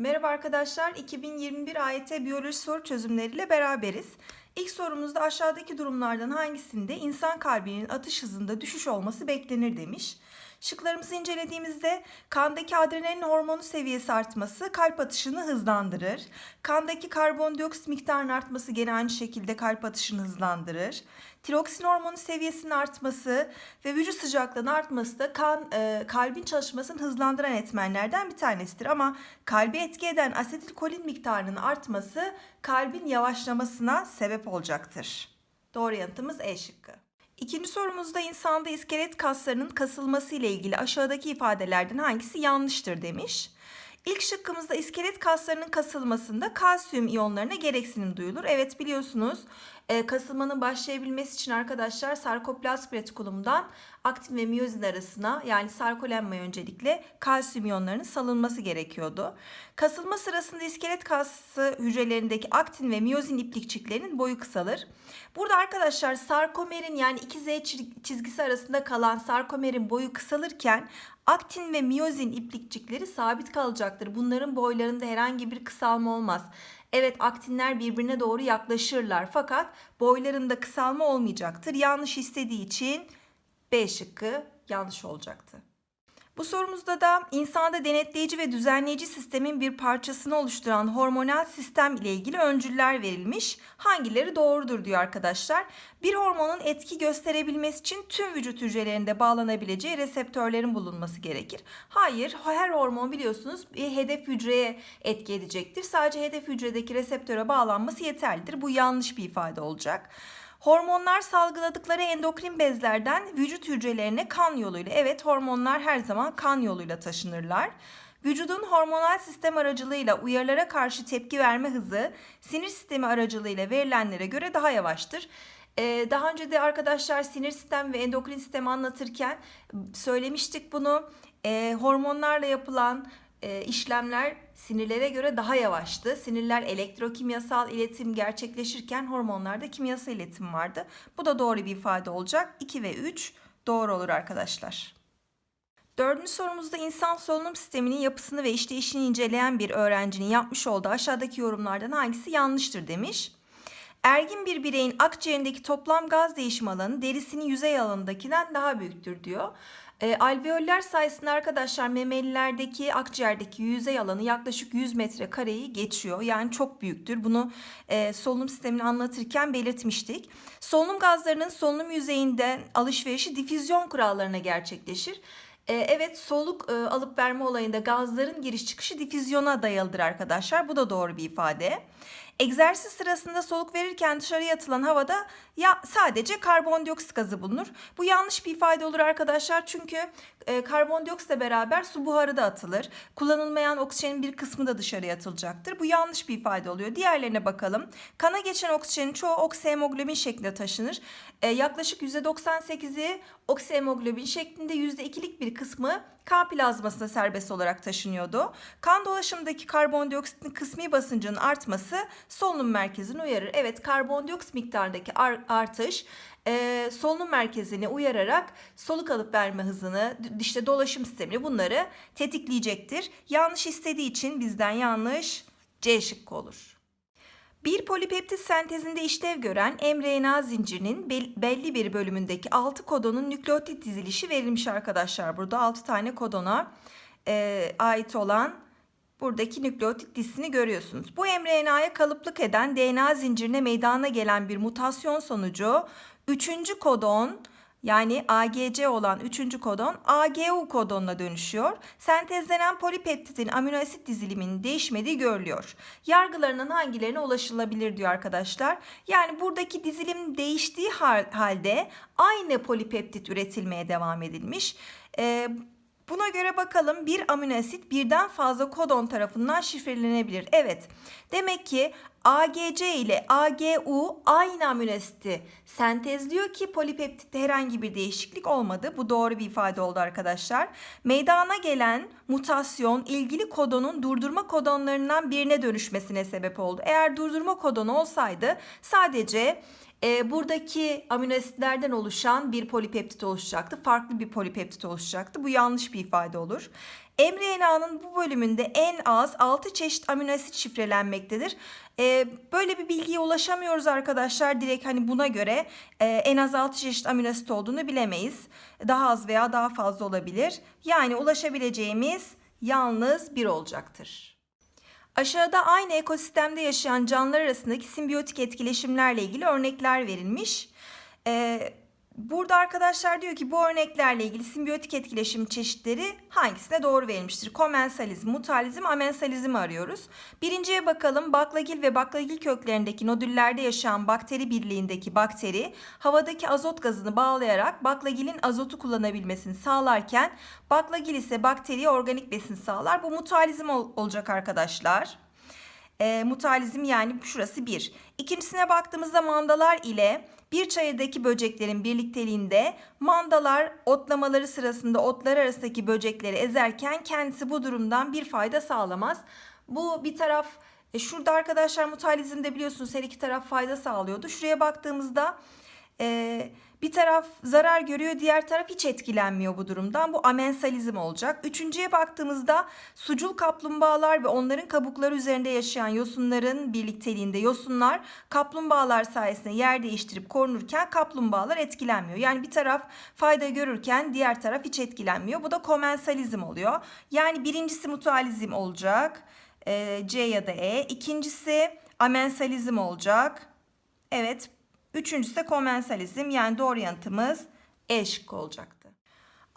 Merhaba arkadaşlar, 2021 AYT Biyoloji soru çözümleriyle beraberiz. İlk sorumuzda aşağıdaki durumlardan hangisinde insan kalbinin atış hızında düşüş olması beklenir demiş. Şıklarımızı incelediğimizde kandaki adrenalin hormonu seviyesi artması kalp atışını hızlandırır. Kandaki karbondioksit miktarının artması gene aynı şekilde kalp atışını hızlandırır. Tiroksin hormonu seviyesinin artması ve vücut sıcaklığının artması da kan e, kalbin çalışmasını hızlandıran etmenlerden bir tanesidir. Ama kalbi etki eden asetilkolin miktarının artması kalbin yavaşlamasına sebep olacaktır. Doğru yanıtımız E şıkkı. İkinci sorumuzda insanda iskelet kaslarının kasılması ile ilgili aşağıdaki ifadelerden hangisi yanlıştır demiş. İlk şıkkımızda iskelet kaslarının kasılmasında kalsiyum iyonlarına gereksinim duyulur. Evet biliyorsunuz e, kasılmanın başlayabilmesi için arkadaşlar sarkoplazm retikulumdan aktin ve miyozin arasına yani sarkolenmaya öncelikle kalsiyum iyonlarının salınması gerekiyordu. Kasılma sırasında iskelet kası hücrelerindeki aktin ve miyozin iplikçiklerinin boyu kısalır. Burada arkadaşlar sarkomerin yani 2Z çizgisi arasında kalan sarkomerin boyu kısalırken aktin ve miyozin iplikçikleri sabit kalacaktır. Bunların boylarında herhangi bir kısalma olmaz. Evet aktinler birbirine doğru yaklaşırlar fakat boylarında kısalma olmayacaktır. Yanlış istediği için B şıkkı yanlış olacaktı. Bu sorumuzda da insanda denetleyici ve düzenleyici sistemin bir parçasını oluşturan hormonal sistem ile ilgili öncüller verilmiş. Hangileri doğrudur diyor arkadaşlar. Bir hormonun etki gösterebilmesi için tüm vücut hücrelerinde bağlanabileceği reseptörlerin bulunması gerekir. Hayır, her hormon biliyorsunuz bir hedef hücreye etki edecektir. Sadece hedef hücredeki reseptöre bağlanması yeterlidir. Bu yanlış bir ifade olacak. Hormonlar salgıladıkları endokrin bezlerden vücut hücrelerine kan yoluyla. Evet hormonlar her zaman kan yoluyla taşınırlar. Vücudun hormonal sistem aracılığıyla uyarılara karşı tepki verme hızı sinir sistemi aracılığıyla verilenlere göre daha yavaştır. Ee, daha önce de arkadaşlar sinir sistem ve endokrin sistemi anlatırken söylemiştik bunu. Ee, hormonlarla yapılan e, işlemler sinirlere göre daha yavaştı. Sinirler elektrokimyasal iletim gerçekleşirken hormonlarda kimyasal iletim vardı. Bu da doğru bir ifade olacak. 2 ve 3 doğru olur arkadaşlar. Dördüncü sorumuzda insan solunum sisteminin yapısını ve işleyişini inceleyen bir öğrencinin yapmış olduğu aşağıdaki yorumlardan hangisi yanlıştır demiş. Ergin bir bireyin akciğerindeki toplam gaz değişim alanı derisinin yüzey alanındakinden daha büyüktür diyor. E, alveoller sayesinde arkadaşlar memelilerdeki akciğerdeki yüzey alanı yaklaşık 100 metre kareyi geçiyor. Yani çok büyüktür. Bunu e, solunum sistemini anlatırken belirtmiştik. Solunum gazlarının solunum yüzeyinden alışverişi difüzyon kurallarına gerçekleşir. E, evet soluk e, alıp verme olayında gazların giriş çıkışı difüzyona dayalıdır arkadaşlar. Bu da doğru bir ifade. Egzersiz sırasında soluk verirken dışarıya atılan havada ya sadece karbondioksit gazı bulunur. Bu yanlış bir ifade olur arkadaşlar çünkü e, karbondioksitle beraber su buharı da atılır. Kullanılmayan oksijenin bir kısmı da dışarıya atılacaktır. Bu yanlış bir ifade oluyor. Diğerlerine bakalım. Kana geçen oksijenin çoğu oksihemoglobin şeklinde taşınır. E, yaklaşık %98'i oksihemoglobin şeklinde %2'lik bir kısmı kan plazmasına serbest olarak taşınıyordu. Kan dolaşımındaki karbondioksitin kısmi basıncının artması solunum merkezini uyarır. Evet karbondioksit miktarındaki artış e, solunum merkezini uyararak soluk alıp verme hızını, işte dolaşım sistemini bunları tetikleyecektir. Yanlış istediği için bizden yanlış C şıkkı olur. Bir polipeptit sentezinde işlev gören mRNA zincirinin belli bir bölümündeki 6 kodonun nükleotit dizilişi verilmiş arkadaşlar. Burada 6 tane kodona e, ait olan buradaki nükleotit dizisini görüyorsunuz. Bu mRNA'ya kalıplık eden DNA zincirine meydana gelen bir mutasyon sonucu 3. kodon yani AGC olan 3. kodon AGU kodonuna dönüşüyor. Sentezlenen polipeptidin amino asit diziliminin değişmediği görülüyor. Yargılarının hangilerine ulaşılabilir diyor arkadaşlar. Yani buradaki dizilim değiştiği halde aynı polipeptit üretilmeye devam edilmiş. Ee, Buna göre bakalım bir amino asit birden fazla kodon tarafından şifrelenebilir. Evet. Demek ki AGC ile AGU aynı amino asiti sentezliyor ki polipeptitte herhangi bir değişiklik olmadı. Bu doğru bir ifade oldu arkadaşlar. Meydana gelen mutasyon ilgili kodonun durdurma kodonlarından birine dönüşmesine sebep oldu. Eğer durdurma kodonu olsaydı sadece e, buradaki amino asitlerden oluşan bir polipeptit oluşacaktı. Farklı bir polipeptit oluşacaktı. Bu yanlış bir ifade olur. mRNA'nın bu bölümünde en az 6 çeşit amino asit şifrelenmektedir. Ee, böyle bir bilgiye ulaşamıyoruz arkadaşlar. Direkt hani buna göre e, en az 6 çeşit amino asit olduğunu bilemeyiz. Daha az veya daha fazla olabilir. Yani ulaşabileceğimiz yalnız bir olacaktır. Aşağıda aynı ekosistemde yaşayan canlılar arasındaki simbiyotik etkileşimlerle ilgili örnekler verilmiş. Ee, burada arkadaşlar diyor ki bu örneklerle ilgili simbiyotik etkileşim çeşitleri hangisine doğru verilmiştir? Komensalizm, mutalizm, amensalizm arıyoruz. Birinciye bakalım. Baklagil ve baklagil köklerindeki nodüllerde yaşayan bakteri birliğindeki bakteri havadaki azot gazını bağlayarak baklagilin azotu kullanabilmesini sağlarken baklagil ise bakteriye organik besin sağlar. Bu mutalizm ol- olacak arkadaşlar. E, mutalizm yani şurası bir. İkincisine baktığımızda mandalar ile bir çayırdaki böceklerin birlikteliğinde mandalar otlamaları sırasında otlar arasındaki böcekleri ezerken kendisi bu durumdan bir fayda sağlamaz. Bu bir taraf e, şurada arkadaşlar mutalizmde biliyorsunuz her iki taraf fayda sağlıyordu. Şuraya baktığımızda e, bir taraf zarar görüyor, diğer taraf hiç etkilenmiyor bu durumdan. Bu amensalizm olacak. Üçüncüye baktığımızda sucul kaplumbağalar ve onların kabukları üzerinde yaşayan yosunların birlikteliğinde yosunlar kaplumbağalar sayesinde yer değiştirip korunurken kaplumbağalar etkilenmiyor. Yani bir taraf fayda görürken diğer taraf hiç etkilenmiyor. Bu da komensalizm oluyor. Yani birincisi mutualizm olacak. E, C ya da E. İkincisi amensalizm olacak. Evet Üçüncüsü de komensalizm yani doğru yanıtımız E şıkkı olacaktı.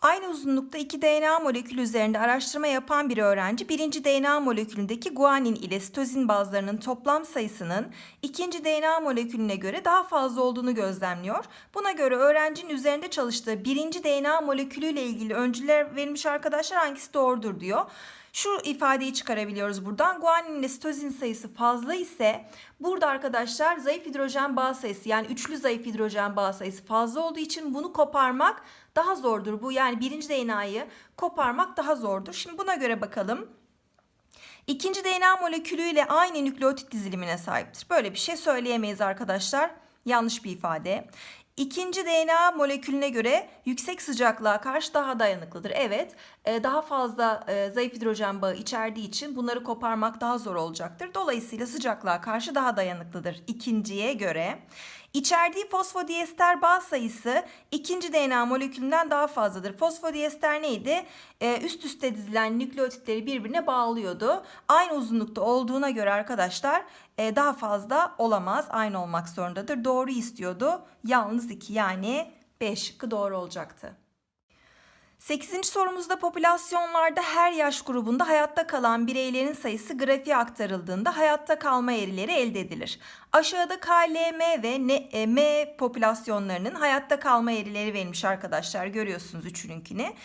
Aynı uzunlukta iki DNA molekülü üzerinde araştırma yapan bir öğrenci birinci DNA molekülündeki guanin ile sitozin bazlarının toplam sayısının ikinci DNA molekülüne göre daha fazla olduğunu gözlemliyor. Buna göre öğrencinin üzerinde çalıştığı birinci DNA molekülüyle ilgili öncüler verilmiş arkadaşlar hangisi doğrudur diyor. Şu ifadeyi çıkarabiliyoruz buradan. Guanin ile sitozin sayısı fazla ise burada arkadaşlar zayıf hidrojen bağ sayısı yani üçlü zayıf hidrojen bağ sayısı fazla olduğu için bunu koparmak daha zordur. Bu yani birinci DNA'yı koparmak daha zordur. Şimdi buna göre bakalım. İkinci DNA molekülüyle aynı nükleotit dizilimine sahiptir. Böyle bir şey söyleyemeyiz arkadaşlar. Yanlış bir ifade. İkinci DNA molekülüne göre yüksek sıcaklığa karşı daha dayanıklıdır. Evet, e, daha fazla e, zayıf hidrojen bağı içerdiği için bunları koparmak daha zor olacaktır. Dolayısıyla sıcaklığa karşı daha dayanıklıdır ikinciye göre. İçerdiği fosfodiester bağ sayısı ikinci DNA molekülünden daha fazladır. Fosfodiester neydi? Ee, üst üste dizilen nükleotitleri birbirine bağlıyordu. Aynı uzunlukta olduğuna göre arkadaşlar e, daha fazla olamaz. Aynı olmak zorundadır. Doğru istiyordu. Yalnız iki yani B şıkkı doğru olacaktı. 8. sorumuzda popülasyonlarda her yaş grubunda hayatta kalan bireylerin sayısı grafiğe aktarıldığında hayatta kalma eğrileri elde edilir. Aşağıda K, L, M ve N, e, M popülasyonlarının hayatta kalma eğrileri verilmiş arkadaşlar. Görüyorsunuz üçününkini.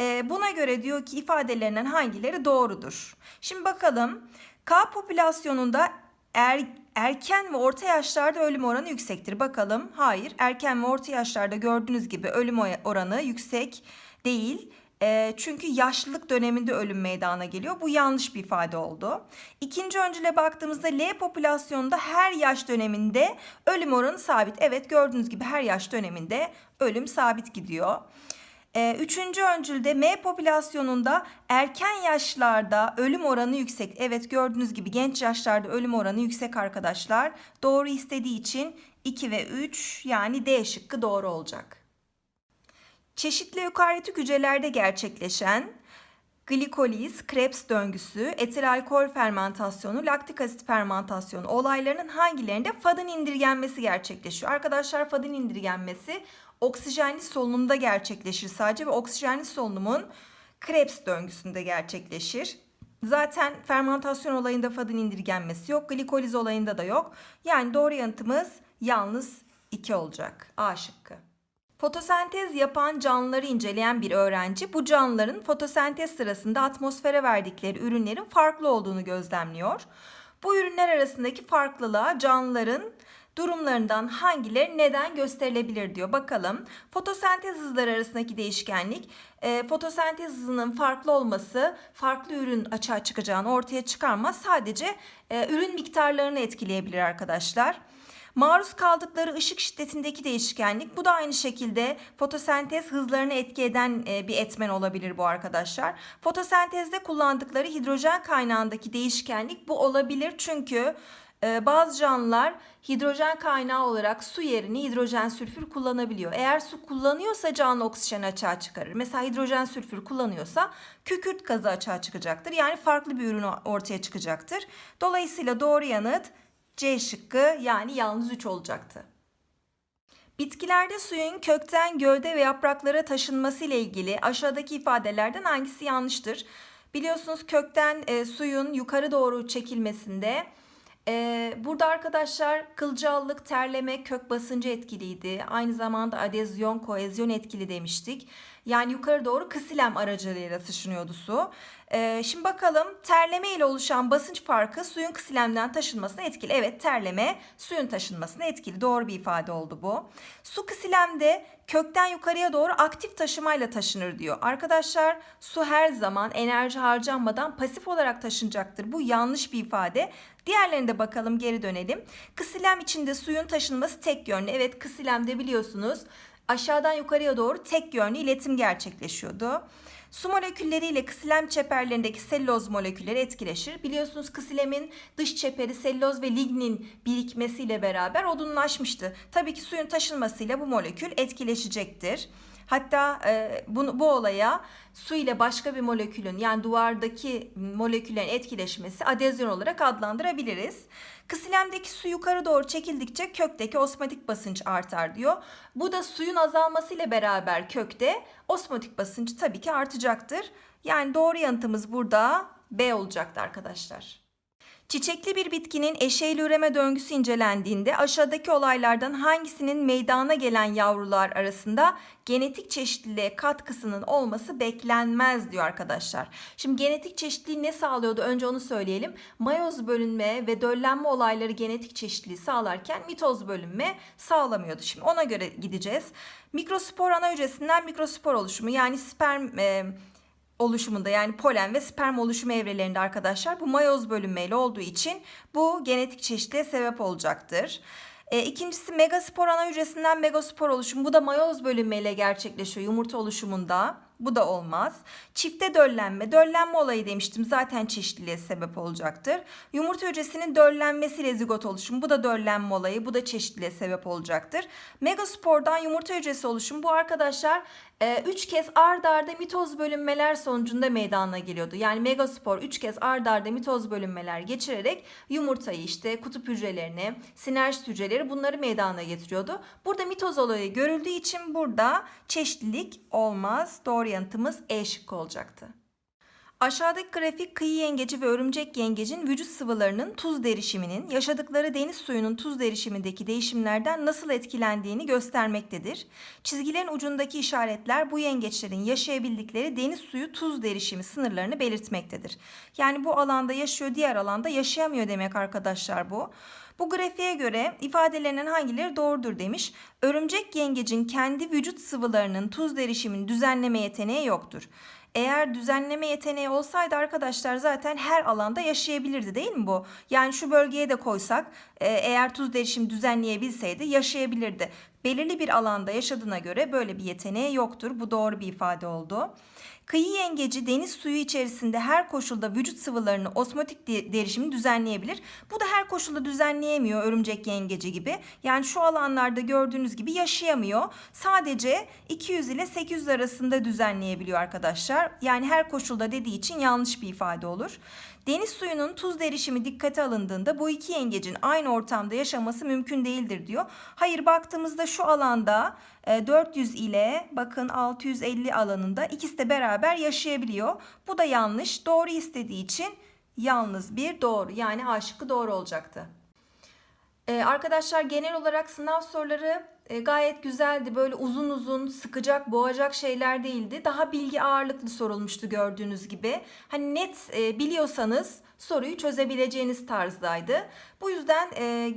E, buna göre diyor ki ifadelerinden hangileri doğrudur? Şimdi bakalım. K popülasyonunda er, erken ve orta yaşlarda ölüm oranı yüksektir. Bakalım. Hayır. Erken ve orta yaşlarda gördüğünüz gibi ölüm oranı yüksek değil. E, çünkü yaşlılık döneminde ölüm meydana geliyor. Bu yanlış bir ifade oldu. İkinci öncüle baktığımızda L popülasyonunda her yaş döneminde ölüm oranı sabit. Evet gördüğünüz gibi her yaş döneminde ölüm sabit gidiyor. Ee, üçüncü öncülde M popülasyonunda erken yaşlarda ölüm oranı yüksek. Evet gördüğünüz gibi genç yaşlarda ölüm oranı yüksek arkadaşlar. Doğru istediği için 2 ve 3 yani D şıkkı doğru olacak. Çeşitli ökaryotik hücrelerde gerçekleşen glikoliz, Krebs döngüsü, etil alkol fermentasyonu, laktik asit fermentasyonu olaylarının hangilerinde fadın indirgenmesi gerçekleşiyor? Arkadaşlar fadın indirgenmesi oksijenli solunumda gerçekleşir sadece ve oksijenli solunumun Krebs döngüsünde gerçekleşir. Zaten fermentasyon olayında fadın indirgenmesi yok. Glikoliz olayında da yok. Yani doğru yanıtımız yalnız 2 olacak. A şıkkı. Fotosentez yapan canlıları inceleyen bir öğrenci bu canlıların fotosentez sırasında atmosfere verdikleri ürünlerin farklı olduğunu gözlemliyor. Bu ürünler arasındaki farklılığa canlıların durumlarından hangileri neden gösterilebilir diyor. Bakalım fotosentez hızları arasındaki değişkenlik e, fotosentez hızının farklı olması farklı ürün açığa çıkacağını ortaya çıkarmaz. Sadece e, ürün miktarlarını etkileyebilir arkadaşlar. Maruz kaldıkları ışık şiddetindeki değişkenlik bu da aynı şekilde fotosentez hızlarını etki eden e, bir etmen olabilir bu arkadaşlar. Fotosentezde kullandıkları hidrojen kaynağındaki değişkenlik bu olabilir çünkü e, bazı canlılar hidrojen kaynağı olarak su yerine hidrojen sülfür kullanabiliyor. Eğer su kullanıyorsa canlı oksijen açığa çıkarır. Mesela hidrojen sülfür kullanıyorsa kükürt gazı açığa çıkacaktır. Yani farklı bir ürün ortaya çıkacaktır. Dolayısıyla doğru yanıt C şıkkı yani yalnız 3 olacaktı. Bitkilerde suyun kökten gövde ve yapraklara taşınması ile ilgili aşağıdaki ifadelerden hangisi yanlıştır? Biliyorsunuz kökten e, suyun yukarı doğru çekilmesinde ee, burada arkadaşlar kılcallık, terleme, kök basıncı etkiliydi. Aynı zamanda adezyon, koezyon etkili demiştik. Yani yukarı doğru kısilem aracılığıyla taşınıyordu su. Ee, şimdi bakalım terleme ile oluşan basınç farkı suyun kısilemden taşınmasına etkili. Evet terleme suyun taşınmasına etkili. Doğru bir ifade oldu bu. Su kısilemde kökten yukarıya doğru aktif taşımayla taşınır diyor. Arkadaşlar su her zaman enerji harcanmadan pasif olarak taşınacaktır. Bu yanlış bir ifade. Diğerlerine de bakalım geri dönelim. Kısilem içinde suyun taşınması tek yönlü. Evet kısilemde biliyorsunuz aşağıdan yukarıya doğru tek yönlü iletim gerçekleşiyordu. Su molekülleri ile kısilem çeperlerindeki selüloz molekülleri etkileşir. Biliyorsunuz kısilemin dış çeperi selüloz ve lignin birikmesiyle beraber odunlaşmıştı. Tabii ki suyun taşınmasıyla bu molekül etkileşecektir. Hatta e, bu, bu olaya su ile başka bir molekülün yani duvardaki moleküllerin etkileşmesi adezyon olarak adlandırabiliriz. Kısilemdeki su yukarı doğru çekildikçe kökteki osmotik basınç artar diyor. Bu da suyun azalmasıyla beraber kökte osmotik basınç tabii ki artacaktır. Yani doğru yanıtımız burada B olacaktı arkadaşlar. Çiçekli bir bitkinin eşeğli üreme döngüsü incelendiğinde aşağıdaki olaylardan hangisinin meydana gelen yavrular arasında genetik çeşitliliğe katkısının olması beklenmez diyor arkadaşlar. Şimdi genetik çeşitliliği ne sağlıyordu? Önce onu söyleyelim. Mayoz bölünme ve döllenme olayları genetik çeşitliliği sağlarken mitoz bölünme sağlamıyordu. Şimdi ona göre gideceğiz. Mikrospor ana hücresinden mikrospor oluşumu yani sperm e, oluşumunda yani polen ve sperm oluşumu evrelerinde arkadaşlar bu mayoz bölünmeyle olduğu için bu genetik çeşitliğe sebep olacaktır. E, ikincisi megaspor ana hücresinden megaspor oluşumu. Bu da mayoz bölünmeyle gerçekleşiyor yumurta oluşumunda. Bu da olmaz. Çifte döllenme. Döllenme olayı demiştim. Zaten çeşitliliğe sebep olacaktır. Yumurta hücresinin döllenmesiyle zigot oluşumu. Bu da döllenme olayı. Bu da çeşitliliğe sebep olacaktır. Megaspordan yumurta hücresi oluşumu. Bu arkadaşlar 3 e, kez ard arda mitoz bölünmeler sonucunda meydana geliyordu. Yani megaspor 3 kez ard arda mitoz bölünmeler geçirerek yumurtayı işte kutup hücrelerini, sinerjit hücreleri bunları meydana getiriyordu. Burada mitoz olayı görüldüğü için burada çeşitlilik olmaz. Doğru yanıtımız E şıkkı olacaktı. Aşağıdaki grafik kıyı yengeci ve örümcek yengecin vücut sıvılarının tuz derişiminin yaşadıkları deniz suyunun tuz derişimindeki değişimlerden nasıl etkilendiğini göstermektedir. Çizgilerin ucundaki işaretler bu yengeçlerin yaşayabildikleri deniz suyu tuz derişimi sınırlarını belirtmektedir. Yani bu alanda yaşıyor, diğer alanda yaşayamıyor demek arkadaşlar bu. Bu grafiğe göre ifadelerinin hangileri doğrudur demiş. Örümcek yengecin kendi vücut sıvılarının tuz derişimini düzenleme yeteneği yoktur. Eğer düzenleme yeteneği olsaydı arkadaşlar zaten her alanda yaşayabilirdi değil mi bu? Yani şu bölgeye de koysak e, eğer tuz derişimi düzenleyebilseydi yaşayabilirdi. Belirli bir alanda yaşadığına göre böyle bir yeteneği yoktur. Bu doğru bir ifade oldu. Kıyı yengeci deniz suyu içerisinde her koşulda vücut sıvılarını osmotik derişimi düzenleyebilir. Bu da her koşulda düzenleyemiyor örümcek yengeci gibi. Yani şu alanlarda gördüğünüz gibi yaşayamıyor. Sadece 200 ile 800 arasında düzenleyebiliyor arkadaşlar. Yani her koşulda dediği için yanlış bir ifade olur. Deniz suyunun tuz derişimi dikkate alındığında bu iki yengecin aynı ortamda yaşaması mümkün değildir diyor. Hayır baktığımızda şu alanda 400 e, ile bakın 650 alanında ikisi de beraber yaşayabiliyor. Bu da yanlış. Doğru istediği için yalnız bir doğru yani A doğru olacaktı. Ee, arkadaşlar genel olarak sınav soruları e, gayet güzeldi. Böyle uzun uzun sıkacak, boğacak şeyler değildi. Daha bilgi ağırlıklı sorulmuştu gördüğünüz gibi. Hani net e, biliyorsanız soruyu çözebileceğiniz tarzdaydı. Bu yüzden e,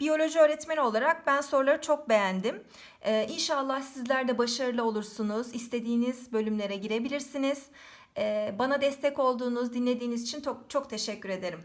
biyoloji öğretmeni olarak ben soruları çok beğendim. E, inşallah sizler de başarılı olursunuz. İstediğiniz bölümlere girebilirsiniz. E, bana destek olduğunuz, dinlediğiniz için çok, çok teşekkür ederim.